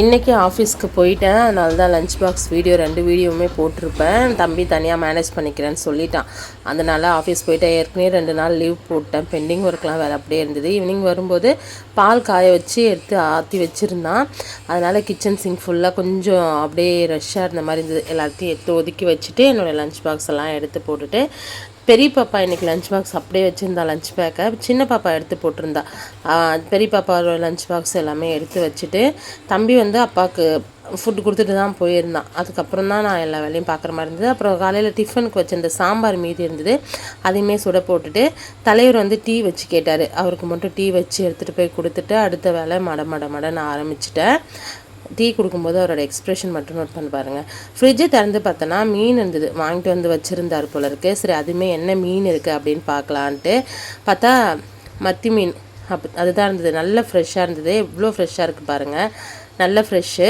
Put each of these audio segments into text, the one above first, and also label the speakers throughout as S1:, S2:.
S1: இன்றைக்கி ஆஃபீஸ்க்கு போயிட்டேன். அதனால தான் லஞ்ச் பாக்ஸ் வீடியோ ரெண்டு வீடியோவுமே போட்டிருப்பேன். தம்பி தனியாக மேனேஜ் பண்ணிக்கிறேன்னு சொல்லிட்டான். அதனால் ஆஃபீஸ் போயிட்டேன். ஏற்கனவே ரெண்டு நாள் லீவ் போட்டேன். பெண்டிங் ஒர்க்லாம் வேலை அப்படியே இருந்தது. ஈவினிங் வரும்போது பால் காய வச்சு எடுத்து ஆற்றி வச்சுருந்தான். அதனால் கிச்சன் சிங்க் ஃபுல்லாக கொஞ்சம் அப்படியே ரஷ்ஷாக இருந்த மாதிரி இருந்தது. எல்லாத்தையும் எடுத்து ஒதுக்கி வச்சுட்டு என்னோடய லஞ்ச் பாக்ஸ் எல்லாம் எடுத்து போட்டுட்டு பெரிய பாப்பா இன்றைக்கி லஞ்ச் பாக்ஸ் அப்படியே வச்சுருந்தா லஞ்ச் பேக்கை சின்ன பாப்பா எடுத்து போட்டிருந்தா. பெரிய பாப்பாவோட லஞ்ச் பாக்ஸ் எல்லாமே எடுத்து வச்சுட்டு தம்பி வந்து அப்பாவுக்கு ஃபுட் கொடுத்துட்டு தான் போயிருந்தான் அதுக்கப்புறம் தான் நான் எல்லா வேலையும் பார்க்குற மாதிரி இருந்தது. அப்புறம் காலையில் டிஃபனுக்கு வச்சிருந்த சாம்பார் மீதி இருந்தது. அதையுமே சுட போட்டுட்டு தலைவர் வந்து டீ வச்சு கேட்டார். அவருக்கு மட்டும் டீ வச்சு எடுத்துகிட்டு போய் கொடுத்துட்டு அடுத்த வேலை மட மட மடன்னு ஆரம்பிச்சிட்டேன். டீ கொடுக்கும்போது அவரோட எக்ஸ்ப்ரெஷன் மட்டும் நோட் பண்ணி பாருங்க. ஃப்ரிட்ஜை திறந்து பார்த்தோன்னா மீன் இருந்தது. வாங்கிட்டு வந்து வச்சுருந்தார் போல இருக்கு. சரி அதுவுமே என்ன மீன் இருக்குது அப்படின்னு பார்க்கலான்ட்டு பார்த்தா மத்தி மீன். அப் அதுதான் இருந்தது. நல்லா ஃப்ரெஷ்ஷாக இருந்தது. எவ்வளோ ஃப்ரெஷ்ஷாக இருக்குது பாருங்கள் நல்ல ஃப்ரெஷ்ஷு.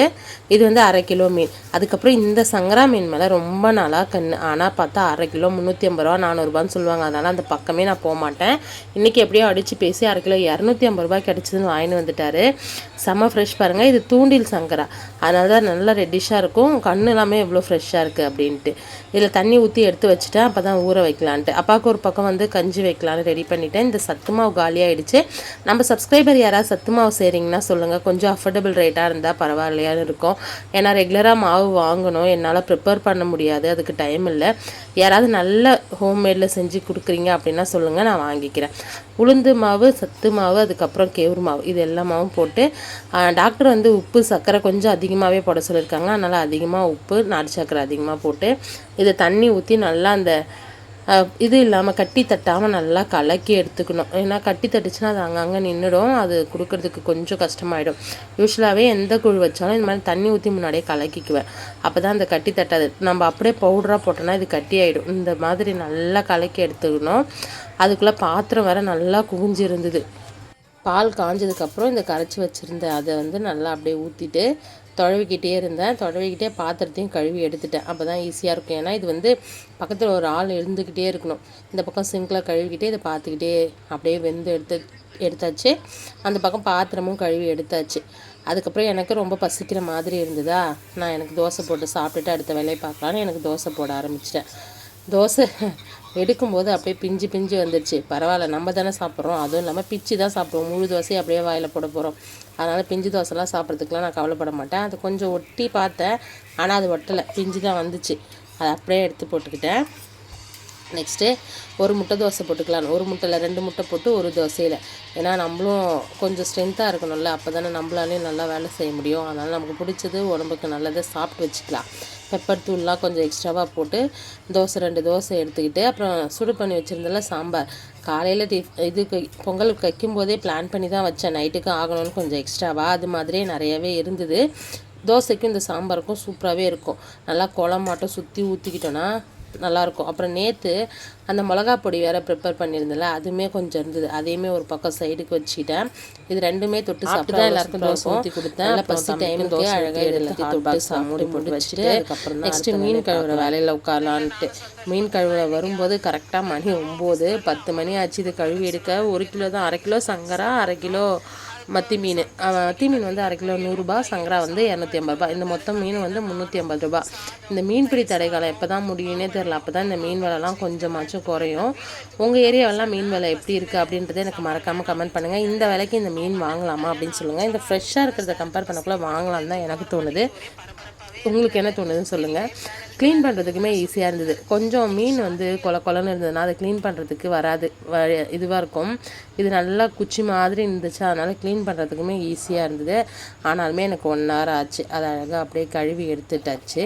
S1: இது வந்து அரை கிலோ மீன். அதுக்கப்புறம் இந்த சங்கரா மீன் மேலே ரொம்ப நாளாக கண்ணு. ஆனால் பார்த்தா அரை கிலோ முந்நூற்றி ஐம்பது ரூபா நானூறுபான்னு சொல்லுவாங்க. அதனால் அந்த பக்கமே நான் போக மாட்டேன். இன்றைக்கி எப்படியோ அடித்து பேசி அரை கிலோ இரநூத்தி ஐம்பது ரூபாய் கிடச்சிதுன்னு வாங்கின்னு வந்துட்டாரு. செம்ம ஃப்ரெஷ் பாருங்கள் இது தூண்டில் சங்கரா. அதனால தான் நல்லா ரெட்டிஷாக இருக்கும். கண்ணு எல்லாமே எவ்வளோ ஃப்ரெஷ்ஷாக இருக்குது அப்படின்ட்டு. இதில் தண்ணி ஊற்றி எடுத்து வச்சுட்டேன். அப்போ தான் ஊற வைக்கலான்ட்டு. அப்பாவுக்கு ஒரு பக்கம் வந்து கஞ்சி வைக்கலான்னு ரெடி பண்ணிட்டேன். இந்த சத்து மாவு காலியாகிடுச்சு நம்ம சப்ஸ்கிரைபர் யாராவது சத்து மாவு செய்கிறீங்கன்னா சொல்லுங்கள் கொஞ்சம் அஃபோர்டபுள் ரேட்டாக இருந்தால் பரவாயில்லையான்னு இருக்கும். ஏன்னா ரெகுலராக மாவு வாங்கணும். என்னால் ப்ரிப்பேர் பண்ண முடியாது. அதுக்கு டைம் இல்லை. யாராவது நல்ல ஹோம்மேடில் செஞ்சு கொடுக்குறீங்க அப்படின்னா சொல்லுங்கள் நான் வாங்கிக்கிறேன். உளுந்து மாவு சத்து மாவு அதுக்கப்புறம் கேவுரு மாவு இது எல்லா மாவும் போட்டு டாக்டர் வந்து உப்பு சர்க்கரை கொஞ்சம் அதிகமாகவே போட சொல்லியிருக்காங்க. அதனால் அதிகமாக உப்பு நாட்டு சர்க்கரை அதிகமாக போட்டு இதை தண்ணி ஊற்றி நல்லா அந்த இது இல்லாமல் கட்டி தட்டாமல் நல்லா கலக்கி எடுத்துக்கணும். ஏன்னா கட்டி தட்டுச்சுன்னா அது அங்கங்கே நின்றுடும் அது கொடுக்கறதுக்கு கொஞ்சம் கஷ்டமாயிடும். யூஸ்வலாகவே எந்த குழு வச்சாலும் இந்த மாதிரி தண்ணி ஊற்றி முன்னாடியே கலக்கிக்குவேன். அப்போ தான் அந்த கட்டி தட்டாது. நம்ம அப்படியே பவுடராக போட்டோன்னா இது கட்டி ஆகிடும் இந்த மாதிரி நல்லா கலக்கி எடுத்துக்கணும். அதுக்குள்ளே பாத்திரம் வேறு நல்லா குவிஞ்சிருந்தது. பால் காஞ்சதுக்கப்புறம் இந்த கரைச்சி வச்சுருந்த அதை வந்து நல்லா அப்படியே ஊற்றிட்டு தொழவிக்கிட்டே இருந்தேன். தொழவிக்கிட்டே பாத்திரத்தையும் கழுவி எடுத்துட்டேன். அப்போ தான் ஈஸியாக இருக்கும். ஏன்னா இது வந்து பக்கத்தில் ஒரு ஆள் இருந்துக்கிட்டே இருக்கணும். இந்த பக்கம் சிங்கில் கழுவிக்கிட்டே இதை பார்த்துக்கிட்டே அப்படியே வெந்து எடுத்து எடுத்தாச்சு. அந்த பக்கம் பாத்திரமும் கழுவி எடுத்தாச்சு. அதுக்கப்புறம் எனக்கு ரொம்ப பசிக்கிற மாதிரி இருந்ததா? நான் எனக்கு தோசை போட்டு சாப்பிட்டுட்டு அடுத்த வேலையை பார்க்கலான்னு எனக்கு தோசை போட ஆரம்பிச்சிட்டேன். தோசை எடுக்கும்போது அப்படியே பிஞ்சு பிஞ்சு வந்துடுச்சு பரவாயில்ல நம்ம தானே சாப்பிட்றோம். அதுவும் இல்லாமல் பிச்சு தான் சாப்பிடுவோம். முழு தோசையை அப்படியே வாயில் போட போகிறோம் அதனால் பிஞ்சு தோசைலாம் சாப்பிட்றதுக்குலாம் நான் கவலைப்பட மாட்டேன். அது கொஞ்சம் ஒட்டி பார்த்தேன். ஆனால் அது ஒட்டலை. பிஞ்சு தான் வந்துச்சு. அதை அப்படியே எடுத்து போட்டுக்கிட்டேன். நெக்ஸ்ட்டு ஒரு முட்டை தோசை போட்டுக்கலாம். ஒரு முட்டையில் ரெண்டு முட்டை போட்டு ஒரு தோசையில். ஏன்னா நம்மளும் கொஞ்சம் ஸ்ட்ரென்த்தாக இருக்கணும்ல. அப்போ தானே நம்மளாலையும் நல்லா வேலை செய்ய முடியும். அதனால் நமக்கு பிடிச்சது உடம்புக்கு நல்லதை சாப்பிட்டு வச்சுக்கலாம். பெப்பர் தூள்லாம் கொஞ்சம் எக்ஸ்ட்ராவாக போட்டு தோசை ரெண்டு தோசை எடுத்துக்கிட்டு அப்புறம் சுடு பண்ணி வச்சுருந்தல சாம்பார். காலையில் டிஃப் இதுக்கு பொங்கல் வைக்கும் போதே பிளான் பண்ணி தான் வச்சேன். நைட்டுக்கு ஆகணும்னு கொஞ்சம் எக்ஸ்ட்ராவாக அது மாதிரியே நிறையவே இருந்தது. தோசைக்கும் இந்த சாம்பாருக்கும் சூப்பராகவே இருக்கும். நல்லா குழம்பாட்டம் சுற்றி ஊற்றிக்கிட்டோன்னா நல்லாயிருக்கும். அப்புறம் நேற்று அந்த மிளகா பொடி வேறு ப்ரிப்பேர் பண்ணியிருந்தேன்ல அதுவுமே கொஞ்சம் இருந்தது. அதையுமே ஒரு பக்கம் சைடுக்கு வச்சுக்கிட்டேன். இது ரெண்டுமே தொட்டு சாப்பிட்டு தான் எல்லாருக்கும் தோசை ஊற்றி கொடுத்தேன். நல்லா பசி டைம் தோசை அழகாக எல்லாத்தையும் தொட்டு சாப்பிட்டு போட்டு வச்சுட்டு அதுக்கப்புறம் நெக்ஸ்ட்டு மீன் கழுவுற வேலையில் உட்காரலான்ட்டு. மீன் கழுவுற வரும்போது கரெக்டாக மணி ஒம்பது பத்து மணி ஆச்சு. இது கழுவி எடுக்க ஒரு கிலோ தான் அரை கிலோ சங்கரா அரை கிலோ மத்தி மீன். மத்தி மீன் வந்து அரை கிலோ நூறுரூபா சங்கரா வந்து இரநூத்தி ஐம்பது ரூபா. இந்த மொத்தம் மீன் வந்து முந்நூற்றி ஐம்பது ரூபாய் இந்த மீன்பிடி தடைக்காலம் எப்போ தான் முடியும்னே தெரில அப்போ தான் இந்த மீன் விலைலாம் கொஞ்சமாச்சும் குறையும். உங்கள் ஏரியாவெல்லாம் மீன் விலை எப்படி இருக்குது அப்படின்றத எனக்கு மறக்காமல் கமெண்ட் பண்ணுங்கள் இந்த விலைக்கு இந்த மீன் வாங்கலாமா அப்படின்னு சொல்லுங்கள் இந்த ஃப்ரெஷ்ஷாக இருக்கிறத கம்பேர் பண்ணக்குள்ளே வாங்கலாம்னு தான் எனக்கு தோணுது. உங்களுக்கு என்ன தோணுதுன்னு சொல்லுங்கள் க்ளீன் பண்ணுறதுக்குமே ஈஸியாக இருந்தது. கொஞ்சம் மீன் வந்து கொல கொலன்னு இருந்ததுன்னா அதை க்ளீன் பண்ணுறதுக்கு வராது. இதுவாக இருக்கும். இது நல்லா குச்சி மாதிரி இருந்துச்சு. அதனால் க்ளீன் பண்ணுறதுக்குமே ஈஸியாக இருந்தது. ஆனாலுமே எனக்கு ஒன் ஹவர் ஆச்சு. அதை அழகாக அப்படியே கழுவி எடுத்துட்டாச்சு.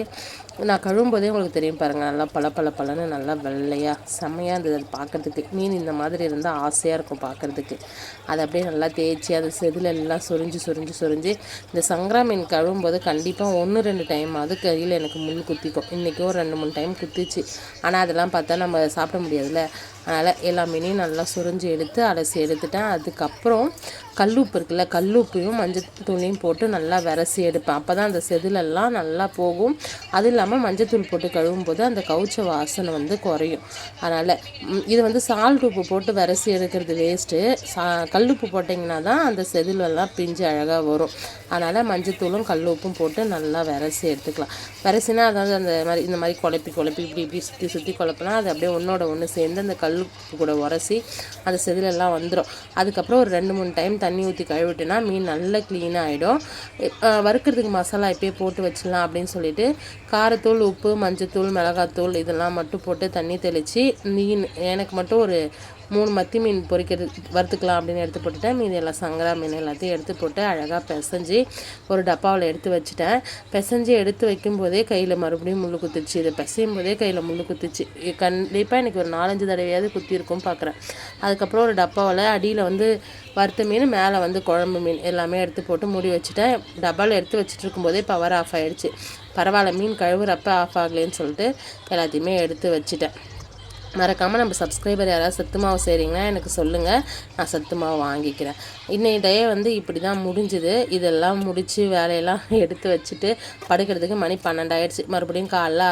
S1: நான் கழுவும் போதே உங்களுக்கு தெரியும் பாருங்கள் நல்லா பல பல பலன்னு நல்லா வெள்ளையாக செம்மையாக இருந்தது அது பார்க்கறதுக்கு. மீன் இந்த மாதிரி இருந்தால் ஆசையாக இருக்கும் பார்க்கறதுக்கு. அதை அப்படியே நல்லா தேய்ச்சி அது செதில் எல்லாம் சொரிஞ்சு சொரிஞ்சு சொரிஞ்சு இந்த சங்கரா மீன் கழுவும் போது கண்டிப்பாக ஒன்று ரெண்டு டைம் அது கையில் எனக்கு முள் குத்திக்கும். இன்றைக்கும் ஒரு ரெண்டு மூணு டைம் குத்திச்சு. ஆனால் அதெல்லாம் பார்த்தா நம்ம சாப்பிட முடியாதுல்ல. அதனால் எல்லா மீனையும் நல்லா சுரிஞ்சு எடுத்து அலசி எடுத்துட்டேன். அதுக்கப்புறம் கல்லுப்பு இருக்குல்ல கல்லுப்பையும் மஞ்சள் தூளையும் போட்டு நல்லா விரசி எடுப்பேன். அப்போ தான் அந்த செதிலெல்லாம் நல்லா போகும். அது இல்லாமல் மஞ்சத்தூள் போட்டு கழுவும் போது அந்த கவுச்ச வாசனை வந்து குறையும். அதனால் இது வந்து சால்ட் உப்பு போட்டு விரசி எடுக்கிறது வேஸ்ட்டு சா கல்லுப்பு போட்டிங்கன்னா தான் அந்த செதிலெல்லாம் பிஞ்சு அழகாக வரும். அதனால் மஞ்சத்தூளும் கல் உப்பும் போட்டு நல்லா விரசி எடுத்துக்கலாம். விரசினா அதாவது அந்த மாதிரி இந்த மாதிரி குழப்பி குழப்பி இப்படி இப்படி சுற்றி சுற்றி குழப்பினா அது அப்படியே ஒன்றோட ஒன்று சேர்ந்து அந்த கல் உப்பு கூட உரசி அந்த செதிலெல்லாம் வந்துடும் அதுக்கப்புறம் ஒரு ரெண்டு மூணு டைம் தண்ணி ஊற்றி கழுவிட்டுனா மீன் நல்லா க்ளீனாக ஆகிடும் வறுக்கிறதுக்கு மசாலா இப்போயே போட்டு வச்சிடலாம் அப்படின்னு சொல்லிட்டு காரத்தூள் உப்பு மஞ்சத்தூள் மிளகாத்தூள் இதெல்லாம் மட்டும் போட்டு தண்ணி தெளித்து மீன் எனக்கு மட்டும் ஒரு மூணு மத்தி மீன் பொரிக்கிறது வறுத்துக்கலாம் அப்படின்னு எடுத்து போட்டுட்டேன். மீதி எல்லாம் சங்கரா மீன் எல்லாத்தையும் எடுத்து போட்டு அழகாக பிசைஞ்சு ஒரு டப்பாவில் எடுத்து வச்சுட்டேன். பிசைஞ்சு எடுத்து வைக்கும்போதே கையில் மறுபடியும் முள்ளு குத்துச்சு. இதை பிசையும் போதே கையில் முள்ளு குத்துச்சு. கண்டிப்பாக எனக்கு ஒரு நாலஞ்சு தடவையாவது குத்தி இருக்கும் பார்க்குறேன் அதுக்கப்புறம் ஒரு டப்பாவில் அடியில் வந்து வறுத்த மீன் மேலே வந்து குழம்பு மீன் எல்லாமே எடுத்து போட்டு மூடி வச்சுட்டேன். டப்பாவில் எடுத்து வச்சுட்டு இருக்கும்போதே பவர் ஆஃப் ஆகிடுச்சு பரவாயில்ல மீன் கழுவுறப்ப ஆஃப் ஆகலைன்னு சொல்லிட்டு எல்லாத்தையுமே எடுத்து வச்சுட்டேன். மறக்காமல் நம்ம சப்ஸ்கிரைபர் யாராவது சத்து மாவு செய்கிறீங்கன்னா எனக்கு சொல்லுங்கள் நான் சத்து மாவு வாங்கிக்கிறேன். இன்னைய டே வந்து இப்படி தான் முடிஞ்சுது. இதெல்லாம் முடித்து வேலையெல்லாம் எடுத்து வச்சுட்டு படுக்கிறதுக்கு மணி பன்னெண்டாயிடுச்சு. மறுபடியும் காலைல